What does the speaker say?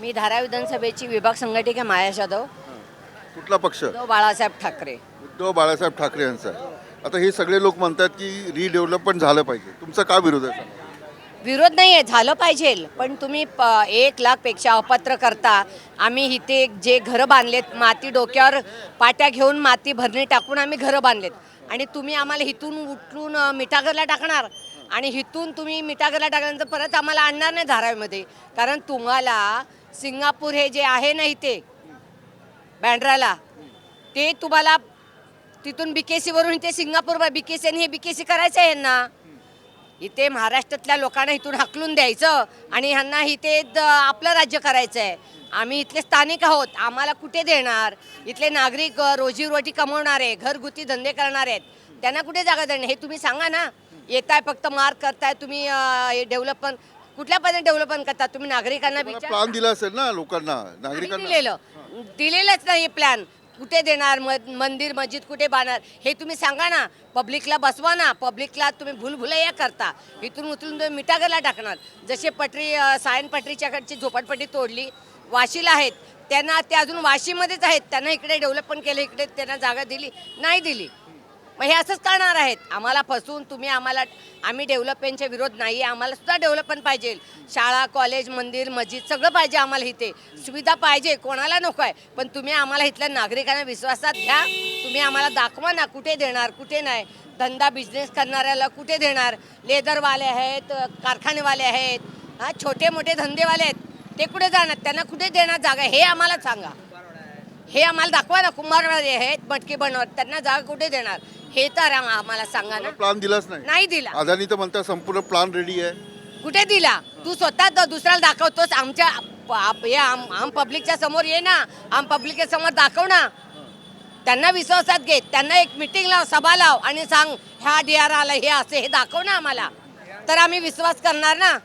मी धारावी विधानसभेची विभाग संघटिका माया जाधव कुठला पक्ष? बाळासाहेब ठाकरे. उद्धव बाळासाहेब ठाकरे यांचा. आता हे सगळे लोक म्हणतात की रिडेव्हलपमेंट झालं पाहिजे. तुमचा का विरोध आहे? विरोध नाही आहे झालं पाहिजे. पण तुम्ही प एक लाखपेक्षा अपात्र करता. आम्ही इथे जे घरं बांधलेत माती डोक्यावर पाट्या घेऊन माती भरणी टाकून आम्ही घरं बांधलेत. आणि तुम्ही आम्हाला हिथून उठून अ, मिठागरला टाकणार. आणि हिथून तुम्ही मिठागरला टाकल्यानंतर परत आम्हाला आणणार नाही धारावीमध्ये. कारण तुम्हाला सिंगापूर हे जे आहे ना इथे बँड्राला ते तुम्हाला तिथून बीकेसीवरून इथे सिंगापूर बीकेसी आणि हे बीकेसी करायचं आहे यांना. इथे महाराष्ट्रातल्या लोकांना इथून हाकलून द्यायचं आणि ह्यांना इथे द- आपलं राज्य करायचं आहे. आम्ही इथले स्थानिक आहोत आम्हाला कुठे देणार? इथले नागरिक रोजीरोटी कमवणारे घरगुती धंदे करणार आहेत त्यांना कुठे जागा देणार? हे तुम्ही सांगा ना. येताय फक्त मार्क करताय तुम्ही हे डेव्हलपमेंट कुठल्या पद्धतीने डेव्हलपमेंट करता तुम्ही नागरिकांना विचार प्लान दिला असेल ना लोकांना. नाही नागरिकांना दिलेलं. दिलेलंच नाही प्लॅन कुठे देणार? म- मंदिर मस्जिद कुठे बांधणार? हे तुम्ही सांगा ना. पब्लिकला बसवा ना. पब्लिकला तुम्ही भूलभुलैया करता. इथून उचलून तुम्ही मिठागरला टाकणार. जसे पटरी अं, सायन पटरीच्याकडची झोपडपट्टी तोडली वाशीला आहेत. त्यांना ते अजून वाशीमध्येच आहेत. त्यांना इकडे डेव्हलपमेंट केलं इकडे त्यांना जागा दिली नाही दिली. मग हे असंच करणार आहेत. आम्हाला फसवून तुम्ही आम्हाला आम्ही डेव्हलपमेंटच्या विरोध नाही आम्हाला सुद्धा डेव्हलपमेंट पाहिजे. शाळा कॉलेज मंदिर मस्जिद सगळं पाहिजे आम्हाला इथे. सुविधा पाहिजे कोणाला नको आहे. पण तुम्ही आम्हाला इथल्या नागरिकांना विश्वासात घ्या. तुम्ही आम्हाला दाखवा ना कुठे देणार कुठे नाही. धंदा बिझनेस करणाऱ्याला कुठे देणार? लेदरवाले आहेत कारखानेवाले आहेत. हा छोटे मोठे धंदेवाले आहेत. ते कुठे जाणार? त्यांना कुठे देणार जागा? हे आम्हाला सांगा. हे आम्हाला दाखवा ना कुंभारवाले आहेत मटकी बनवत. त्यांना जागा कुठे देणार? हे तर आम- आम्हाला सांगा ना. प्लान दिलाच नाही. नाही दिला. अदानी तर म्हणतात संपूर्ण प्लान रेडी आहे. कुठे दिला? तू स्वतः द- दुसऱ्याला दाखवतोस. आमच्या प- आप- हे आम आम पब्लिकच्या समोर ये ना. आम पब्लिकच्या समोर दाखव ना. त्यांना विश्वासात घे. त्यांना एक मिटिंग लाव सभा लाव आणि सांग ह्या डी आर आला हे असे हे दाखव ना आम्हाला. तर आम्ही विश्वास करणार ना.